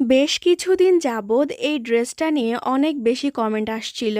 বেশ কিছুদিন যাবৎ এই ড্রেসটা নিয়ে অনেক বেশি কমেন্ট আসছিল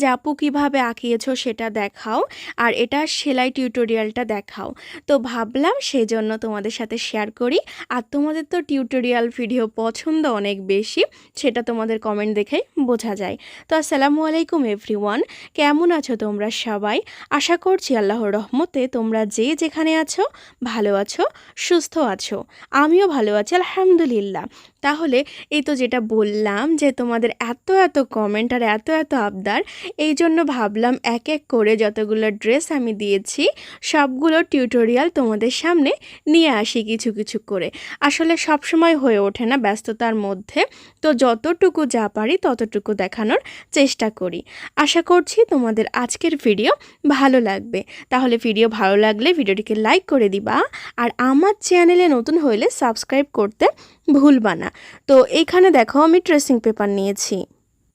যে, আপু, কীভাবে আঁকিয়েছো সেটা দেখাও আর এটা সেলাই টিউটোরিয়ালটা দেখাও। তো ভাবলাম সেজন্য তোমাদের সাথে শেয়ার করি। আর তোমাদের তো টিউটোরিয়াল ভিডিও পছন্দ অনেক বেশি, সেটা তোমাদের কমেন্ট দেখেই বোঝা যায়। তো আসসালামু আলাইকুম এভরিওয়ান কেমন আছো তোমরা সবাই? আশা করছি আল্লাহর রহমতে তোমরা যে যেখানে আছো, ভালো আছো, সুস্থ আছো। আমিও ভালো আছি, আলহামদুলিল্লাহ। তাহলে এই তো যেটা বললাম যে তোমাদের এত এত কমেন্ট আর এত এত আবদার, এই জন্য ভাবলাম এক এক করে যতগুলো ড্রেস আমি দিয়েছি, সবগুলো টিউটোরিয়াল তোমাদের সামনে নিয়ে আসি কিছু কিছু করে। আসলে সব সময় হয়ে ওঠে না ব্যস্ততার মধ্যে, তো যতটুকু যা পারি ততটুকু দেখানোর চেষ্টা করি। আশা করছি তোমাদের আজকের ভিডিও ভালো লাগবে। তাহলে ভিডিও ভালো লাগলে ভিডিওটিকে লাইক করে দিবা, আর আমার চ্যানেলে নতুন হলে সাবস্ক্রাইব করতে ভুলবা না। তো এইখানে দেখো আমি ট্রেসিং পেপার নিয়েছি।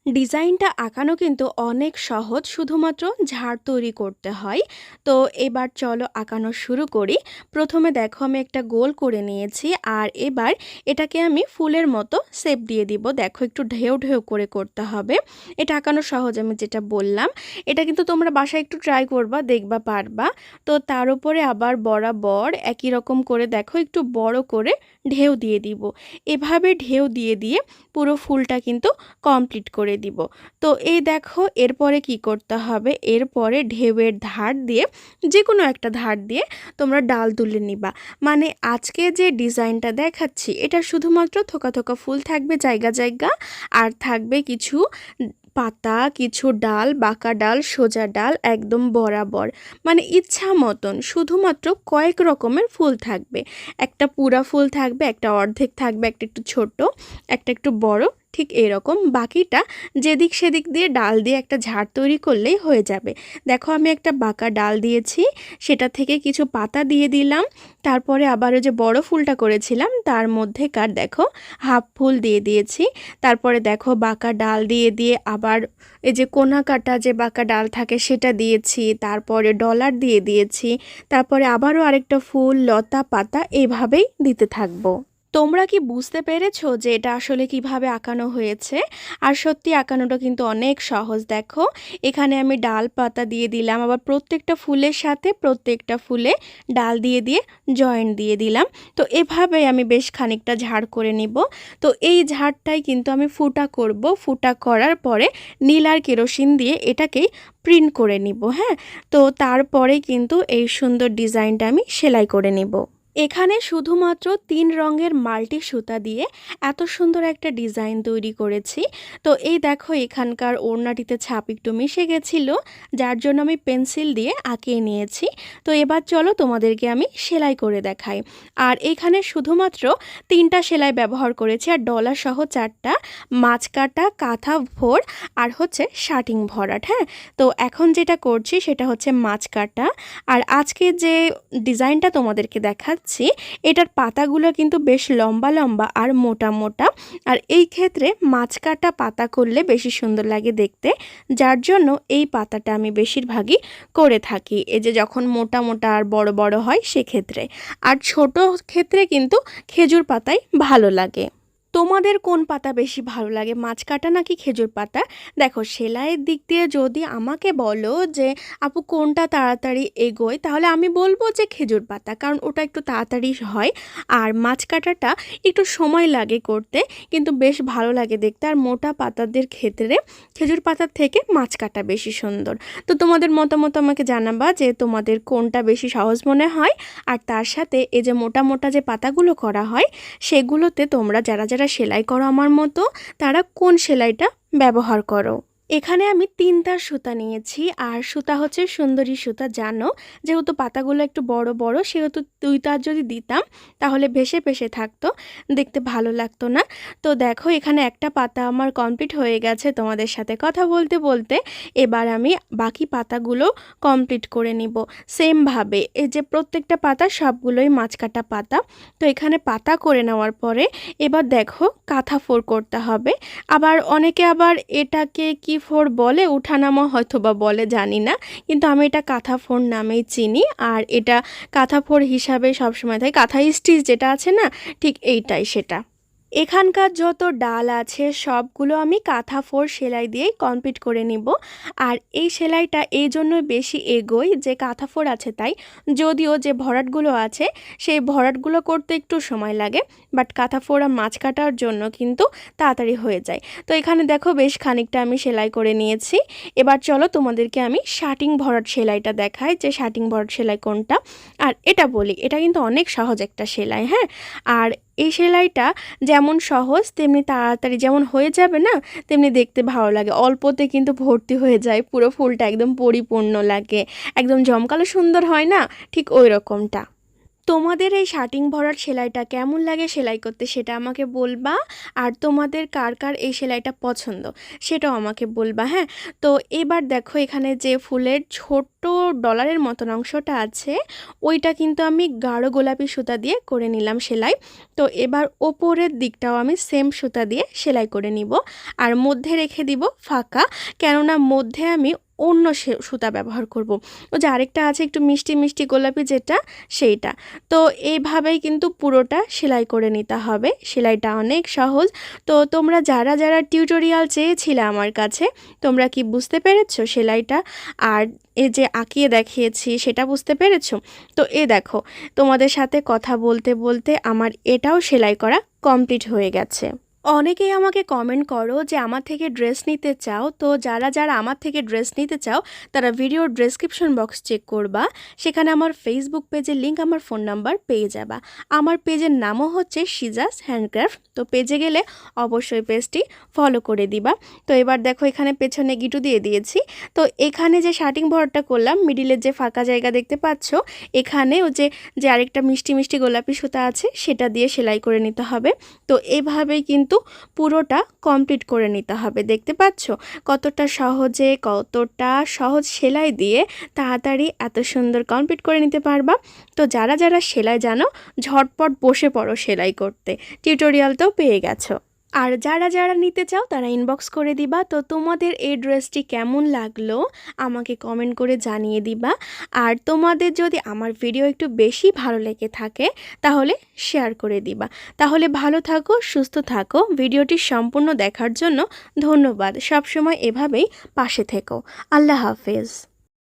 ডিজাইনটা আঁকানো কিন্তু অনেক সহজ, শুধুমাত্র ঝাড় তৈরি করতে হয়। তো এবার চলো আঁকানো শুরু করি। প্রথমে দেখো আমি একটা গোল করে নিয়েছি আর এবার এটাকে আমি ফুলের মতো সেপ দিয়ে দিব। দেখো একটু ঢেউ ঢেউ করে করতে হবে। এটা আঁকানো সহজ আমি যেটা বললাম। এটা কিন্তু তোমরা বাসায় একটু ট্রাই করবা, দেখবা, পারবা। তো তার উপরে আবার বরাবর একই রকম করে দেখো একটু বড় করে ঢেউ দিয়ে দিব। এভাবে ঢেউ দিয়ে দিয়ে পুরো ফুলটা কিন্তু কমপ্লিট করে দিব। তো এই দেখো, এরপরে কি করতে হবে? এরপরে ঢেউয়ের ধার দিয়ে যে কোনো একটা ধার দিয়ে তোমরা ডাল তুলে নিবা। মানে আজকে যে ডিজাইনটা দেখাচ্ছি, এটা শুধুমাত্র থোকা থোকা ফুল থাকবে জায়গা জায়গা, আর থাকবে কিছু পাতা, কিছু ডাল, বাঁকা ডাল, সোজা ডাল, একদম বরাবর। মানে ইচ্ছা মতন শুধুমাত্র কয়েক রকমের ফুল থাকবে। একটা পুরা ফুল থাকবে, একটা অর্ধেক থাকবে, একটা একটু ছোট, একটা একটু বড় ঠিক এরকম। বাকিটা যেদিক সেদিক দিয়ে ডাল দিয়ে একটা ঝাড় তৈরি করলেই হয়ে যাবে। দেখো আমি একটা বাঁকা ডাল দিয়েছি, সেটা থেকে কিছু পাতা দিয়ে দিলাম। তারপরে আবার যে বড় ফুলটা করেছিলাম, তার মধ্যে কার দেখো হাফ ফুল দিয়ে দিয়েছি। তারপরে দেখো বাঁকা ডাল দিয়ে দিয়ে আবার এই যে কোনা কাটা যে বাঁকা ডাল থাকে সেটা দিয়েছি, তারপরে ডলার দিয়ে দিয়েছি। তারপরে আবারও আরেকটা ফুল, লতা পাতা, এভাবেই দিতে থাকব। তোমরা কি বুঝতে পেরেছ যে এটা আসলে কীভাবে আঁকানো হয়েছে? আর সত্যি আঁকানোটা কিন্তু অনেক সহজ। দেখো, এখানে আমি ডাল পাতা দিয়ে দিলাম, আবার প্রত্যেকটা ফুলের সাথে প্রত্যেকটা ফুলে ডাল দিয়ে দিয়ে জয়েন্ট দিয়ে দিলাম। তো এভাবে আমি বেশ খানিকটা ঝাড় করে নিব। তো এই ঝাড়টাই কিন্তু আমি ফুটা করব। ফুটা করার পরে নীল আর কেরোসিন দিয়ে এটাকেই প্রিন্ট করে নিব হ্যাঁ? তো তারপরে কিন্তু এই সুন্দর ডিজাইনটা আমি সেলাই করে নিব। এখানে শুধুমাত্র তিন রঙের মাল্টি সুতা দিয়ে এত সুন্দর একটা ডিজাইন তৈরি করেছি। তো এই দেখো এখানকার ওড়নাটিতে ছাপ একটু মিশে গেছিল, যার জন্য আমি পেন্সিল দিয়ে আঁকিয়ে নিয়েছি। তো এবার চলো তোমাদেরকে আমি সেলাই করে দেখাই। আর এখানে শুধুমাত্র তিনটা সেলাই ব্যবহার করেছি, আর ডলার সহ চারটা, মাছ কাটা, কাঁথা ভোর, আর হচ্ছে শার্টিং ভরাট হ্যাঁ? তো এখন যেটা করছি সেটা হচ্ছে মাছ কাটা। আর আজকে যে ডিজাইনটা তোমাদেরকে দেখা দেখাচ্ছি এটার পাতাগুলো কিন্তু বেশ লম্বা লম্বা আর মোটা মোটা। আর এই ক্ষেত্রে মাছ কাটা পাতা করলে বেশি সুন্দর লাগে দেখতে। যার জন্য এই পাতাটা আমি বেশিরভাগই করে থাকি। এই যে যখন মোটা মোটা আর বড় বড় হয়, সেক্ষেত্রে। আর ছোট ক্ষেত্রে কিন্তু খেজুর পাতাই ভালো লাগে। তোমাদের কোন পাতা বেশি ভালো লাগে? মাছ কাটা নাকি খেজুর পাতা? দেখো, সেলাইয়ের দিক দিয়ে যদি আমাকে বলো যে, আপু, কোনটা তাড়াতাড়ি এগোয়? তাহলে আমি বলব যে, খেজুর পাতা, কারণ ওটা একটু তাড়াতাড়ি হয়। আর মাছ কাটাটা একটু সময় লাগে করতে, কিন্তু বেশ ভালো লাগে দেখতে। আর মোটা পাতাদের ক্ষেত্রে খেজুর পাতার থেকে মাছ কাটা বেশি সুন্দর। তো তোমাদের মতামত আমাকে জানাবা যে, তোমাদের কোনটা বেশি সহজ মনে হয়? আর তার সাথে এই যে মোটা মোটা যে পাতাগুলো করা হয়, সেগুলোতে তোমরা যারা যারা সেলাই করো আমার মতো তারা কোন সেলাইটা ব্যবহার করো? এখানে আমি তিনটা সুতা নিয়েছি। আর সুতা হচ্ছে সুন্দরী সুতা, জানো? যেহেতু পাতাগুলো একটু বড় বড়, সেহেতু দুই তার যদি দিতাম, তাহলে ভেসে ভেসে থাকতো, দেখতে ভালো লাগতো না। তো দেখো, এখানে একটা পাতা আমার কমপ্লিট হয়ে গেছে তোমাদের সাথে কথা বলতে বলতে। এবার আমি বাকি পাতাগুলো কমপ্লিট করে নিব। সেমভাবে এই যে প্রত্যেকটা পাতা সবগুলোই মাছ কাটা পাতা। তো এখানে পাতা করে নেওয়ার পরে, এবার দেখো কাঁথা ফোর করতে হবে। আবার অনেকে আবার এটাকে কি ফোর বলে, উঠানামা হয়তো বা বলে, জানি না। কিন্তু আমি এটা কাঁথা ফোর নামেই চিনি, আর এটা কাঁথা ফোর হিসাবে সবসময় থাকে। কাঁথা স্টিচ যেটা আছে না, ঠিক এইটাই সেটা। এখানকার যত ডাল আছে, সবগুলো আমি কাঁথা ফোর সেলাই দিয়েই কমপ্লিট করে নিব। আর এই সেলাইটা এই জন্য বেশি এগোই যে কাঁথা ফোর আছে তাই। যদিও যে ভরাটগুলো আছে, সেই ভরাটগুলো করতে একটু সময় লাগে, বাট কাঁথা ফোড়া মাছ কাটার জন্য কিন্তু তাড়াতাড়ি হয়ে যায়। তো এখানে দেখো বেশ খানিকটা আমি সেলাই করে নিয়েছি। এবার চলো তোমাদেরকে আমি শার্টিং ভরাট সেলাইটা দেখাই যে শার্টিং ভরাট সেলাই কোনটা। আর এটা বলি, এটা কিন্তু অনেক সহজ একটা সেলাই হ্যাঁ? আর এই সেলাইটা যেমন সহজ, তেমনি তাড়াতাড়ি যেমন হয়ে যাবে না, তেমনি দেখতে ভালো লাগে। অল্পতে কিন্তু ভর্তি হয়ে যায়, পুরো ফুলটা একদম পরিপূর্ণ লাগে। একদম জমকালো সুন্দর হয় না, ঠিক ওই রকমটা। তোমাদের এই শার্টিং ভরার সেলাইটা কেমন লাগে সেলাই করতে সেটা আমাকে বলবা। আর তোমাদের কার কার এই সেলাইটা পছন্দ সেটাও আমাকে বলবা হ্যাঁ? তো এবার দেখো এখানে যে ফুলের ছোট্ট ডলারের মতন অংশটা আছে, ওইটা কিন্তু আমি গাঢ় গোলাপি সুতা দিয়ে করে নিলাম সেলাই। তো এবার ওপরের দিকটাও আমি সেম সুতা দিয়ে সেলাই করে নিব। আর মধ্যে রেখে দিব ফাঁকা। কেননা মধ্যে আমি অন্য সুতা ব্যবহার করব। ও যে আরেকটা আছে একটু মিষ্টি মিষ্টি গোলাপি যেটা, সেইটা। তো এইভাবেই কিন্তু পুরোটা সেলাই করে নিতে হবে। সেলাইটা অনেক সহজ। তো তোমরা যারা যারা টিউটোরিয়াল চেয়েছিলে আমার কাছে, তোমরা কি বুঝতে পেরেছ সেলাইটা? আর এ যে আঁকিয়ে দেখিয়েছি সেটা বুঝতে পেরেছ? তো এ দেখো, তোমাদের সাথে কথা বলতে বলতে আমার এটাও সেলাই করা কমপ্লিট হয়ে গেছে। অনেকেই আমাকে কমেন্ট করো যে আমার থেকে ড্রেস নিতে চাও। তো যারা যারা আমার থেকে ড্রেস নিতে চাও, তারা ভিডিওর ডেসক্রিপশন বক্স চেক করবা। সেখানে আমার ফেসবুক পেজের লিঙ্ক আমার ফোন নাম্বার পেয়ে যাবা। আমার পেজের নামও হচ্ছে সিজাস হ্যান্ডক্রাফট তো পেজে গেলে অবশ্যই পেজটি ফলো করে দিবা। তো এবার দেখো এখানে পেছনে গিটু দিয়ে দিয়েছি। তো এখানে যে শার্টিং ভরটা করলাম মিডিলের যে ফাঁকা জায়গা দেখতে পাচ্ছ এখানেও যে যে আরেকটা মিষ্টি মিষ্টি গোলাপি সুতা আছে, সেটা দিয়ে সেলাই করে নিতে হবে। তো এভাবেই কিন্তু পুরোটা কমপ্লিট করে নিতে হবে। দেখতে পাচ্ছ? কতটা সহজে, কতটা সহজ সেলাই দিয়ে তাড়াতাড়ি এত সুন্দর কমপ্লিট করে নিতে পারবা। তো যারা যারা সেলাই জানো, ঝটপট বসে পড়ো সেলাই করতে। টিউটোরিয়াল তো পেয়ে গেছো। আর যারা যারা নিতে চাও তারা ইনবক্স করে দিবা। তো তোমাদের এই ড্রেসটি কেমন লাগল আমাকে কমেন্ট করে জানিয়ে দিবা। আর তোমাদের যদি আমার ভিডিও একটু বেশি ভালো লেগে থাকে তাহলে শেয়ার করে দিবা। তাহলে ভালো থাকো, সুস্থ থাকো। ভিডিওটি সম্পূর্ণ দেখার জন্য ধন্যবাদ। সবসময় এভাবেই পাশে থেকো। আল্লাহ হাফেজ।